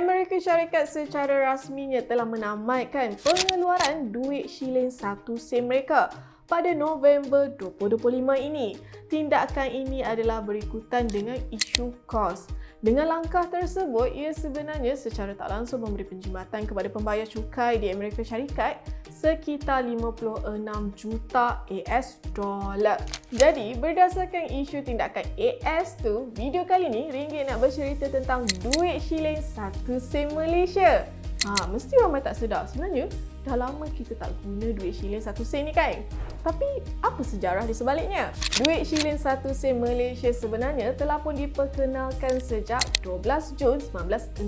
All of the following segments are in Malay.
Amerika Syarikat secara rasminya telah menamatkan pengeluaran duit shilling 1 sen mereka pada November 2025 ini. Tindakan ini adalah berikutan dengan isu kos. Dengan langkah tersebut, ia sebenarnya secara tak langsung memberi penjimatan kepada pembayar cukai di Amerika Syarikat sekitar 56 juta AS dollar. Jadi, berdasarkan isu tindakan AS tu, video kali ni Ringgit nak bercerita tentang duit shilling 1 sen Malaysia. Ha, mesti ramai tak sedar sebenarnya dah lama kita tak guna duit shilling 1 sen ni kan? Tapi apa sejarah di sebaliknya? Duit shilling 1 sen Malaysia sebenarnya telah pun diperkenalkan sejak 12 Jun 1967.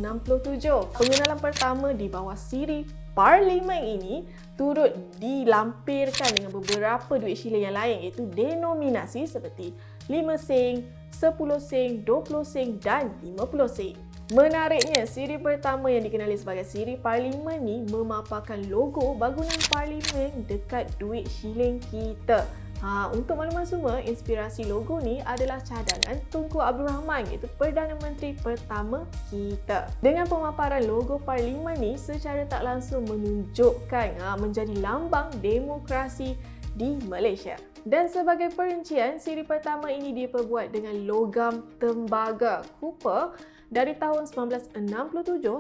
Pengenalan pertama di bawah siri Parlimen ini turut dilampirkan dengan beberapa duit shilling yang lain iaitu denominasi seperti 5 sen, 10 sen, 20 sen dan 50 sen. Menariknya, siri pertama yang dikenali sebagai siri parlimen ni memaparkan logo bangunan parlimen dekat duit shilling kita. Ha, untuk makluman semua, inspirasi logo ni adalah cadangan Tunku Abdul Rahman iaitu Perdana Menteri pertama kita. Dengan pemaparan logo parlimen ni secara tak langsung menunjukkan ha, menjadi lambang demokrasi di Malaysia. Dan sebagai perincian, siri pertama ini diperbuat dengan logam tembaga Cooper dari tahun 1967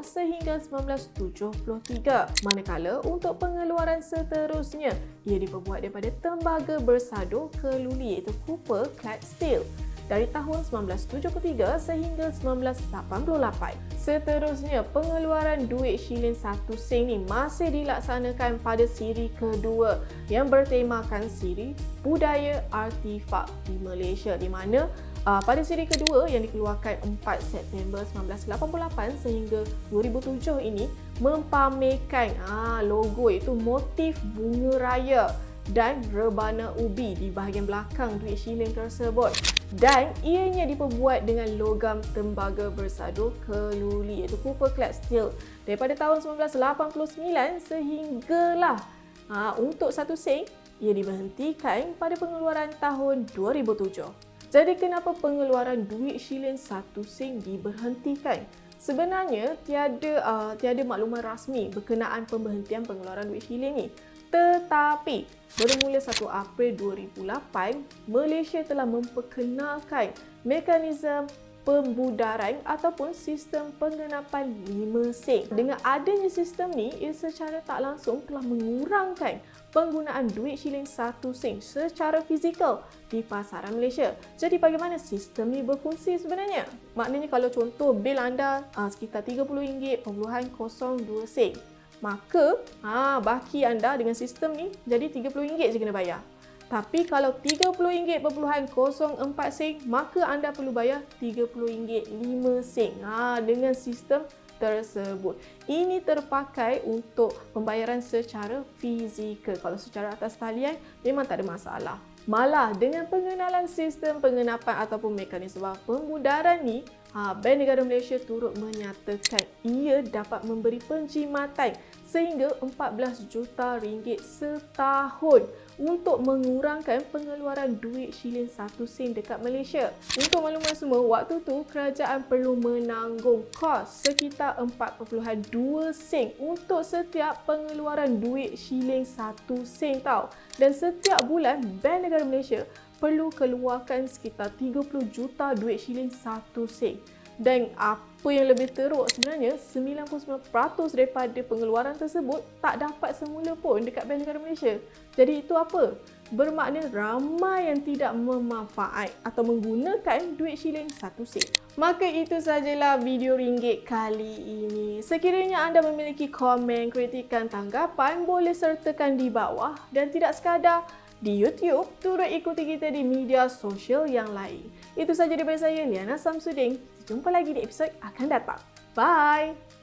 sehingga 1973. Manakala untuk pengeluaran seterusnya, ia diperbuat daripada tembaga bersado keluli iaitu Cooper Clad Steel dari tahun 1973 sehingga 1988. Seterusnya, pengeluaran duit shilling 1 sen ni masih dilaksanakan pada siri kedua yang bertemakan siri budaya artifak di Malaysia di mana Uh, pada siri kedua yang dikeluarkan 4 September 1988 sehingga 2007 ini mempamerkan uh, logo itu motif bunga raya dan rebana ubi di bahagian belakang duit shilling tersebut dan ianya diperbuat dengan logam tembaga bersadu keluli iaitu Cooper Clad Steel daripada tahun 1989 sehinggalah uh, untuk satu sen ia diberhentikan pada pengeluaran tahun 2007. Jadi kenapa pengeluaran duit shilling satu sen diberhentikan? Sebenarnya tiada uh, tiada makluman rasmi berkenaan pemberhentian pengeluaran duit shilling ni. Tetapi bermula 1 April 2008, Malaysia telah memperkenalkan mekanisme pembudaran ataupun sistem penggenapan 5 sen. Dengan adanya sistem ni, ia secara tak langsung telah mengurangkan penggunaan duit shilling 1 sen secara fizikal di pasaran Malaysia. Jadi bagaimana sistem ni berfungsi sebenarnya? Maknanya kalau contoh bil anda aa, ah, sekitar RM30.02 sen, maka ah, baki anda dengan sistem ni jadi RM30 je kena bayar. Tapi kalau RM30.04 sen, maka anda perlu bayar RM30.05 sen ha, dengan sistem tersebut. Ini terpakai untuk pembayaran secara fizikal. Kalau secara atas talian, memang tak ada masalah. Malah dengan pengenalan sistem pengenapan ataupun mekanisme pemudaran ni, ha, Bank Negara Malaysia turut menyatakan ia dapat memberi penjimatan sehingga 14 juta ringgit setahun untuk mengurangkan pengeluaran duit shilling 1 sen dekat Malaysia. Untuk makluman semua, waktu tu kerajaan perlu menanggung kos sekitar 4.2 sen untuk setiap pengeluaran duit shilling 1 sen tau. Dan setiap bulan, Bank Negara Malaysia perlu keluarkan sekitar 30 juta duit shilling 1 sen. Dan apa yang lebih teruk sebenarnya 99% daripada pengeluaran tersebut tak dapat semula pun dekat Bank Negara Malaysia. Jadi itu apa? Bermakna ramai yang tidak memanfaat atau menggunakan duit shilling satu sen. Maka itu sajalah video ringgit kali ini. Sekiranya anda memiliki komen, kritikan, tanggapan, boleh sertakan di bawah dan tidak sekadar di YouTube, turut ikuti kita di media sosial yang lain. Itu saja daripada saya, Liana Samsudin. Jumpa lagi di episod akan datang. Bye!